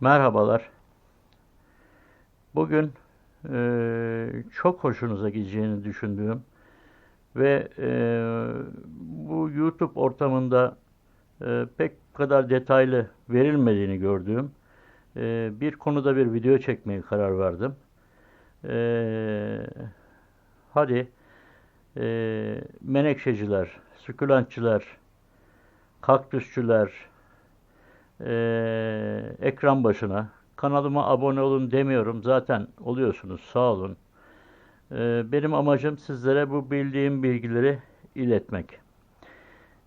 Merhabalar. Bugün eee, çok hoşunuza gideceğini düşündüğüm ve eee, bu YouTube ortamında eee, pek kadar detaylı verilmediğini gördüğüm eee, bir konuda bir video çekmeye karar verdim. Eee, hadi eee, menekşeciler, sukulentçiler, kaktüsçüler, eee, ekran başına. Kanalıma abone olun demiyorum. Zaten oluyorsunuz. Sağ olun. Eee, benim amacım sizlere bu bildiğim bilgileri iletmek.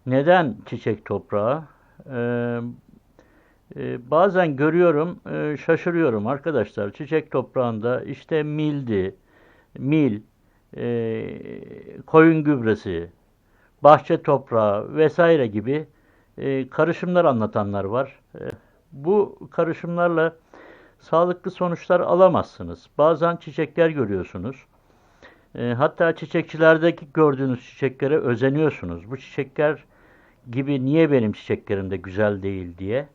Neden çiçek toprağı? Eee, e, bazen görüyorum, e, şaşırıyorum arkadaşlar. Çiçek toprağında işte mildi, mil, e, koyun gübresi, bahçe toprağı vesaire gibi e, karışımlar anlatanlar var. E, bu karışımlarla sağlıklı sonuçlar alamazsınız. Bazen çiçekler görüyorsunuz. E, hatta çiçekçilerdeki gördüğünüz çiçeklere özeniyorsunuz. Bu çiçekler gibi niye benim çiçeklerim de güzel değil diye.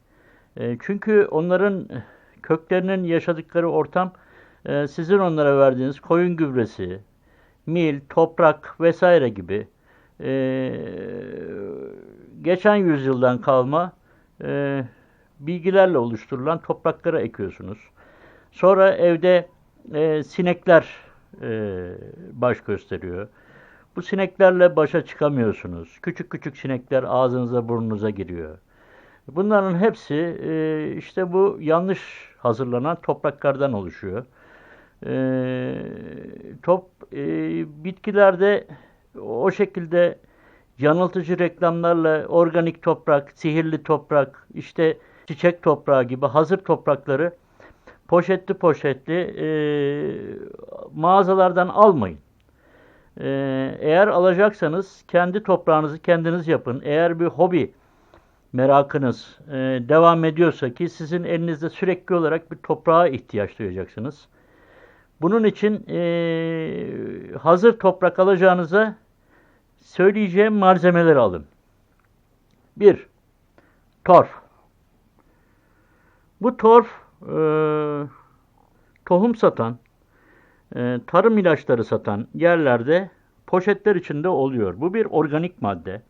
E, çünkü onların köklerinin yaşadıkları ortam e, sizin onlara verdiğiniz koyun gübresi, mil, toprak vesaire gibi e, geçen yüzyıldan kalma e, bilgilerle oluşturulan topraklara ekiyorsunuz. Sonra evde e, sinekler e, baş gösteriyor. Bu sineklerle başa çıkamıyorsunuz. Küçük küçük sinekler ağzınıza burnunuza giriyor. Bunların hepsi e, işte bu yanlış hazırlanan topraklardan oluşuyor. E, top e, bitkilerde o şekilde yanıltıcı reklamlarla organik toprak, sihirli toprak, işte çiçek toprağı gibi hazır toprakları poşetli poşetli e, mağazalardan almayın. E, eğer alacaksanız kendi toprağınızı kendiniz yapın. Eğer bir hobi merakınız e, devam ediyorsa ki sizin elinizde sürekli olarak bir toprağa ihtiyaç duyacaksınız. Bunun için e, hazır toprak alacağınıza söyleyeceğim malzemeleri alın. 1. Torf. Bu torf e, tohum satan, e, tarım ilaçları satan yerlerde poşetler içinde oluyor. Bu bir organik madde.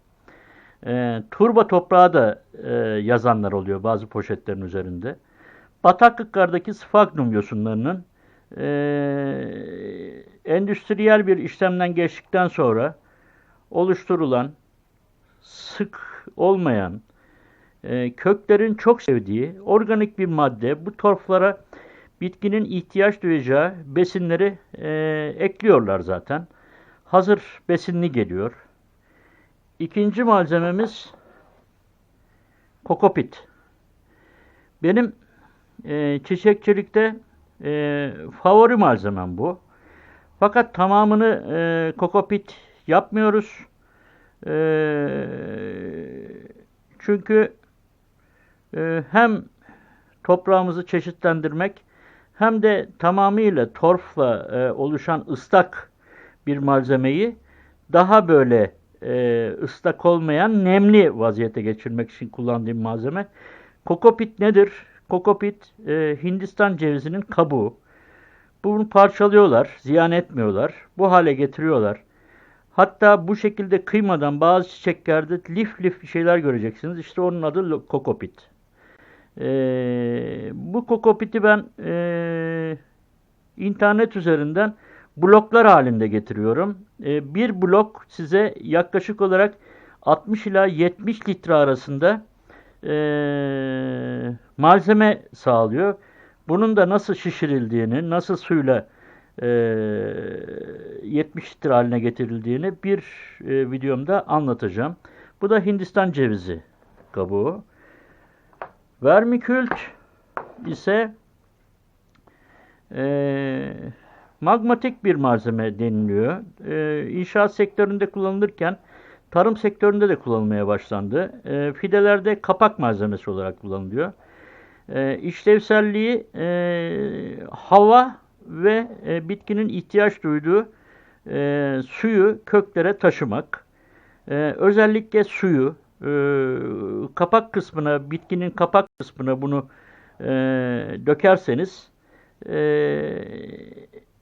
E, turba toprağı da e, yazanlar oluyor bazı poşetlerin üzerinde. Bataklıklardaki sfagnum yosunlarının e, endüstriyel bir işlemden geçtikten sonra oluşturulan sık olmayan e, köklerin çok sevdiği organik bir madde bu torflara bitkinin ihtiyaç duyacağı besinleri e, ekliyorlar zaten. Hazır besinli geliyor. İkinci malzememiz kokopit. Benim e, çiçekçilikte e, favori malzemem bu. Fakat tamamını e, kokopit yapmıyoruz. E, çünkü e, hem toprağımızı çeşitlendirmek hem de tamamıyla torfla e, oluşan ıslak bir malzemeyi daha böyle e, ıslak olmayan nemli vaziyete geçirmek için kullandığım malzeme. Kokopit nedir? Kokopit e, Hindistan cevizinin kabuğu. Bunu parçalıyorlar, ziyan etmiyorlar. Bu hale getiriyorlar. Hatta bu şekilde kıymadan bazı çiçeklerde lif lif şeyler göreceksiniz. İşte onun adı kokopit. Ee, bu kokopiti ben e, internet üzerinden bloklar halinde getiriyorum. Ee, bir blok size yaklaşık olarak 60 ila 70 litre arasında e, malzeme sağlıyor. Bunun da nasıl şişirildiğini, nasıl suyla 70 litre haline getirildiğini bir e, videomda anlatacağım. Bu da Hindistan cevizi kabuğu. Vermikült ise e, magmatik bir malzeme deniliyor. E, inşaat sektöründe kullanılırken tarım sektöründe de kullanılmaya başlandı. E, fidelerde kapak malzemesi olarak kullanılıyor. E, işlevselliği e, hava ve e, bitkinin ihtiyaç duyduğu e, suyu köklere taşımak. E, özellikle suyu e, kapak kısmına, bitkinin kapak kısmına bunu e, dökerseniz e,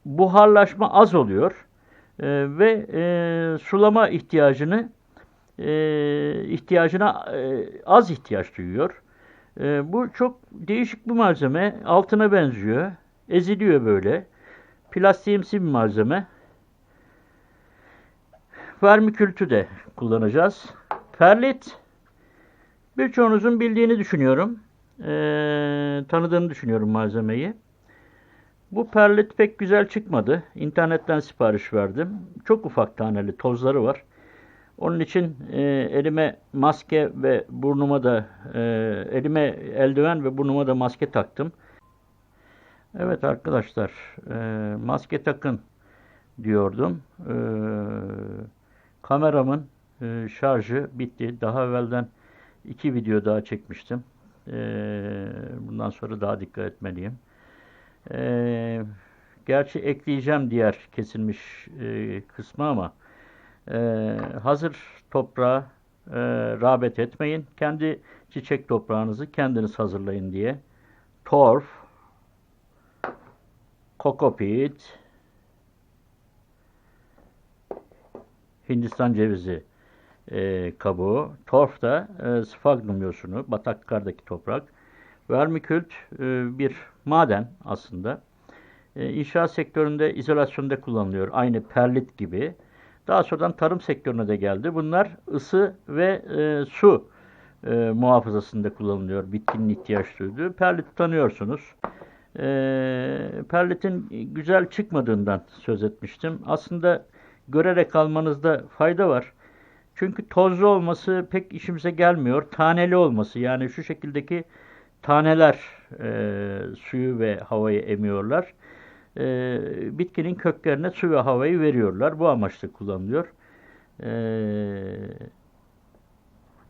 buharlaşma az oluyor e, ve e, sulama ihtiyacını e, ihtiyacına e, az ihtiyaç duyuyor. E, bu çok değişik bir malzeme. Altına benziyor. Eziliyor böyle. Plastiğimsi bir malzeme. Vermikültü de kullanacağız. Perlit birçoğunuzun bildiğini düşünüyorum. E, tanıdığını düşünüyorum malzemeyi. Bu perlit pek güzel çıkmadı. İnternetten sipariş verdim. Çok ufak taneli tozları var. Onun için e, elime maske ve burnuma da e, elime eldiven ve burnuma da maske taktım. Evet arkadaşlar e, maske takın diyordum. E, kameramın e, şarjı bitti. Daha evvelden iki video daha çekmiştim. E, bundan sonra daha dikkat etmeliyim. E, gerçi ekleyeceğim diğer kesilmiş e, kısmı ama e, hazır toprağa e, rağbet etmeyin. Kendi çiçek toprağınızı kendiniz hazırlayın diye. Torf, kokopit, Hindistan cevizi e, kabuğu, torf da e, sfagnum yosunu, batakkardaki toprak. Vermikült e, bir maden aslında. E, inşaat sektöründe izolasyonda kullanılıyor. Aynı perlit gibi. Daha sonradan tarım sektörüne de geldi. Bunlar ısı ve e, su e, muhafazasında kullanılıyor. Bitkinin ihtiyaç duyduğu. Perlit tanıyorsunuz. E, perlitin güzel çıkmadığından söz etmiştim. Aslında görerek almanızda fayda var. Çünkü tozlu olması pek işimize gelmiyor. Taneli olması yani şu şekildeki taneler e, suyu ve havayı emiyorlar e, bitkinin köklerine su ve havayı veriyorlar. Bu amaçla kullanılıyor. E,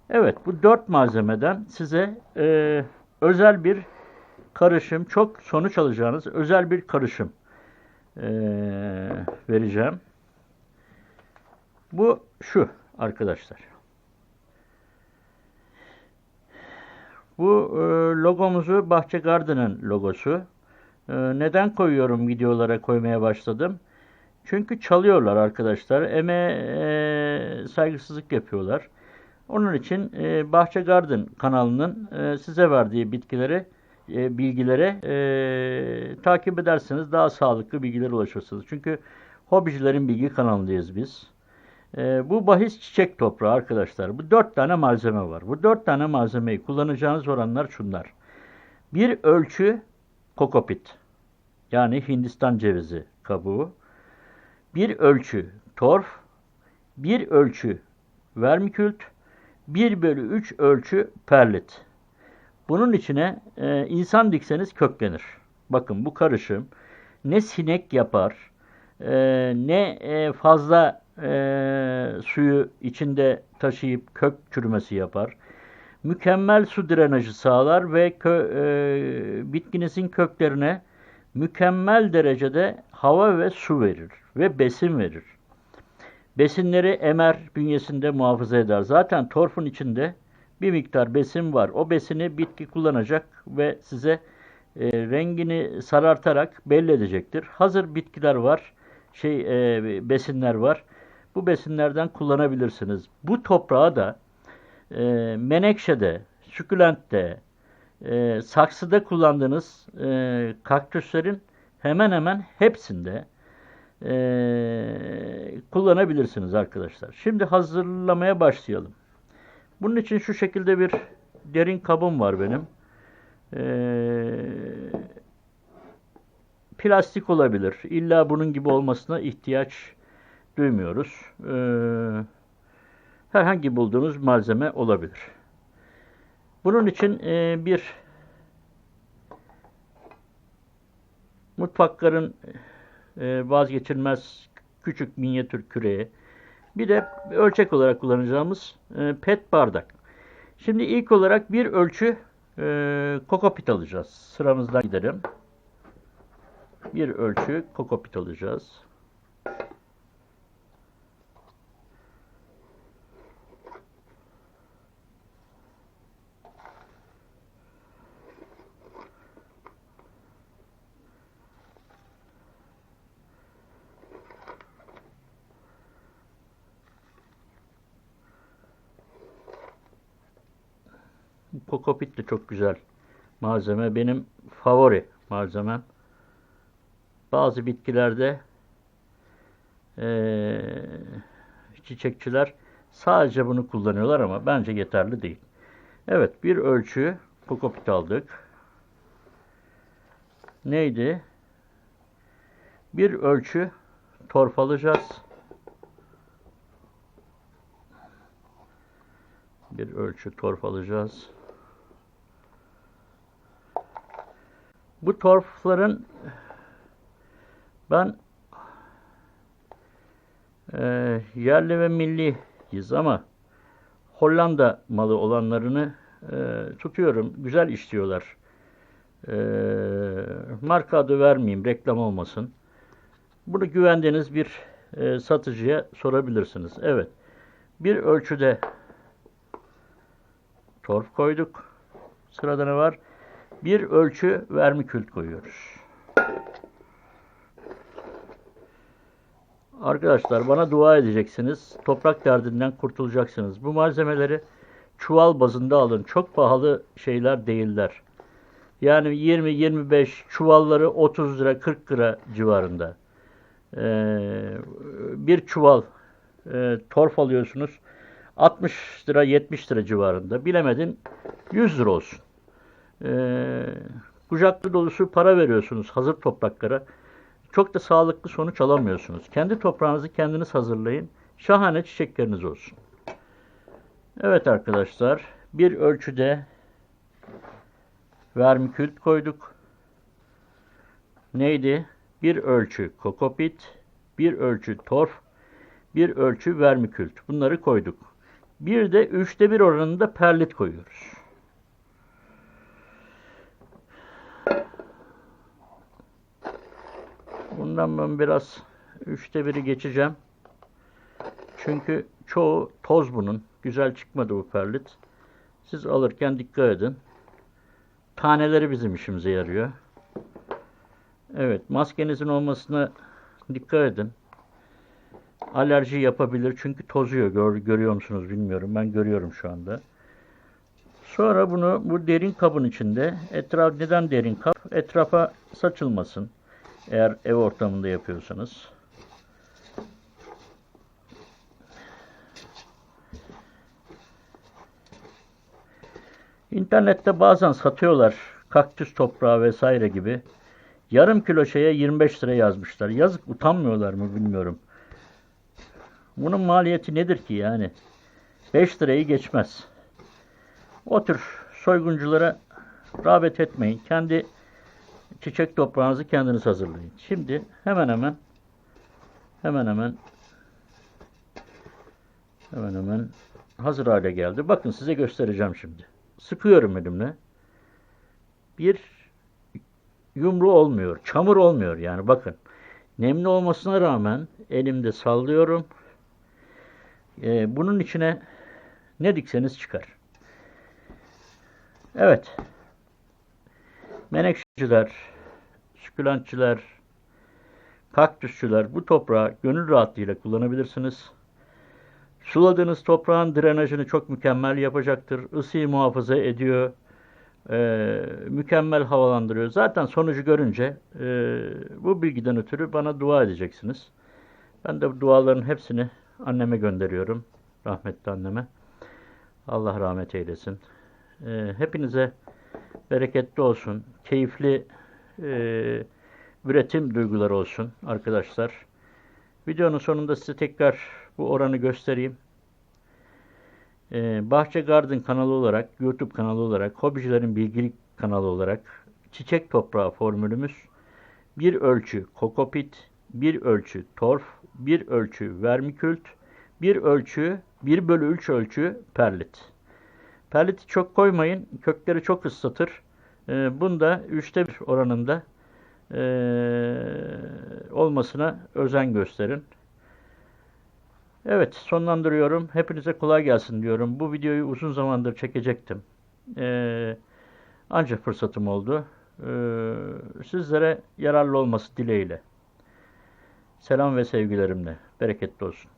evet, bu dört malzemeden size e, özel bir karışım, çok sonuç alacağınız özel bir karışım e, vereceğim. Bu şu arkadaşlar. Bu e, logomuzu Bahçe Garden'ın logosu. Ee, neden koyuyorum videolara koymaya başladım? Çünkü çalıyorlar arkadaşlar. Eme e, saygısızlık yapıyorlar. Onun için e, Bahçe Garden kanalının e, size verdiği bitkileri, e, bilgilere e, takip ederseniz daha sağlıklı bilgiler ulaşırsınız. Çünkü hobicilerin bilgi kanalındayız biz. E, bu bahis çiçek toprağı arkadaşlar. Bu dört tane malzeme var. Bu dört tane malzemeyi kullanacağınız oranlar şunlar. Bir ölçü kokopit yani Hindistan cevizi kabuğu, bir ölçü torf, bir ölçü vermikült, 1 bölü 3 ölçü perlit. Bunun içine e, insan dikseniz köklenir. Bakın bu karışım ne sinek yapar, e, ne e, fazla e, suyu içinde taşıyıp kök çürümesi yapar mükemmel su drenajı sağlar ve kö, e, bitkinizin köklerine mükemmel derecede hava ve su verir ve besin verir. Besinleri emer bünyesinde muhafaza eder. Zaten torfun içinde bir miktar besin var. O besini bitki kullanacak ve size e, rengini sarartarak belli edecektir. Hazır bitkiler var, şey e, besinler var. Bu besinlerden kullanabilirsiniz. Bu toprağı da e, menekşede, sükülentte, e, saksıda kullandığınız e, kaktüslerin hemen hemen hepsinde e, kullanabilirsiniz arkadaşlar. Şimdi hazırlamaya başlayalım. Bunun için şu şekilde bir derin kabım var benim. E, plastik olabilir. İlla bunun gibi olmasına ihtiyaç duymuyoruz. Eee herhangi bulduğunuz malzeme olabilir. Bunun için e, bir mutfakların e, vazgeçilmez küçük minyatür küreği, bir de ölçek olarak kullanacağımız e, pet bardak. Şimdi ilk olarak bir ölçü e, kokopit alacağız. Sıramızdan gidelim. Bir ölçü kokopit alacağız. Kokopit de çok güzel malzeme. Benim favori malzemem. Bazı bitkilerde eee, çiçekçiler sadece bunu kullanıyorlar ama bence yeterli değil. Evet bir ölçü kokopit aldık. Neydi? Bir ölçü torf alacağız. Bir ölçü torf alacağız. Bu torfların ben eee, yerli ve milliyiz ama Hollanda malı olanlarını eee, tutuyorum. Güzel işliyorlar. Eee, marka adı vermeyeyim, reklam olmasın. Bunu güvendiğiniz bir eee, satıcıya sorabilirsiniz. Evet. Bir ölçüde torf koyduk. Sırada ne var? Bir ölçü vermikült koyuyoruz. Arkadaşlar bana dua edeceksiniz. Toprak derdinden kurtulacaksınız. Bu malzemeleri çuval bazında alın. Çok pahalı şeyler değiller. Yani 20-25 çuvalları 30 lira 40 lira civarında. Ee, bir çuval e, torf alıyorsunuz. 60 lira 70 lira civarında. Bilemedin 100 lira olsun. Ee, kucaklı dolusu para veriyorsunuz hazır topraklara. Çok da sağlıklı sonuç alamıyorsunuz. Kendi toprağınızı kendiniz hazırlayın. Şahane çiçekleriniz olsun. Evet arkadaşlar, bir ölçüde vermikült koyduk. Neydi? Bir ölçü kokopit, bir ölçü torf, bir ölçü vermikült. Bunları koyduk. Bir de üçte bir oranında perlit koyuyoruz. Bundan ben biraz üçte biri geçeceğim. Çünkü çoğu toz bunun. Güzel çıkmadı bu perlit. Siz alırken dikkat edin. Taneleri bizim işimize yarıyor. Evet, maskenizin olmasına dikkat edin. Alerji yapabilir çünkü tozuyor. Gör, görüyor musunuz bilmiyorum. Ben görüyorum şu anda. Sonra bunu bu derin kabın içinde etraf neden derin kap? Etrafa saçılmasın. Eğer ev ortamında yapıyorsanız. İnternette bazen satıyorlar kaktüs toprağı vesaire gibi. Yarım kilo şeye 25 lira yazmışlar. Yazık utanmıyorlar mı bilmiyorum. Bunun maliyeti nedir ki yani? 5 lirayı geçmez. O tür soygunculara rağbet etmeyin. Kendi çiçek toprağınızı kendiniz hazırlayın. Şimdi hemen hemen hemen hemen hemen hemen hazır hale geldi. Bakın size göstereceğim şimdi. Sıkıyorum elimle. Bir yumru olmuyor. Çamur olmuyor yani bakın. Nemli olmasına rağmen elimde sallıyorum. Ee, bunun içine ne dikseniz çıkar. Evet. Menekşeciler, sükülentçiler, kaktüsçüler bu toprağı gönül rahatlığıyla kullanabilirsiniz. Suladığınız toprağın drenajını çok mükemmel yapacaktır. Isıyı muhafaza ediyor. Ee, mükemmel havalandırıyor. Zaten sonucu görünce e, bu bilgiden ötürü bana dua edeceksiniz. Ben de bu duaların hepsini anneme gönderiyorum. Rahmetli anneme. Allah rahmet eylesin. Ee, hepinize bereketli olsun. Keyifli e, üretim duyguları olsun arkadaşlar. Videonun sonunda size tekrar bu oranı göstereyim. Ee, Bahçe Garden kanalı olarak, YouTube kanalı olarak, Hobicilerin Bilgilik kanalı olarak çiçek toprağı formülümüz bir ölçü kokopit, bir ölçü torf, bir ölçü vermikült, bir ölçü 1 bölü 3 ölçü perlit. Perliti çok koymayın. Kökleri çok ıslatır. Ee, bunda üçte bir oranında ee, olmasına özen gösterin. Evet sonlandırıyorum. Hepinize kolay gelsin diyorum. Bu videoyu uzun zamandır çekecektim. Ee, ancak fırsatım oldu. Ee, sizlere yararlı olması dileğiyle. Selam ve sevgilerimle. Bereketli olsun.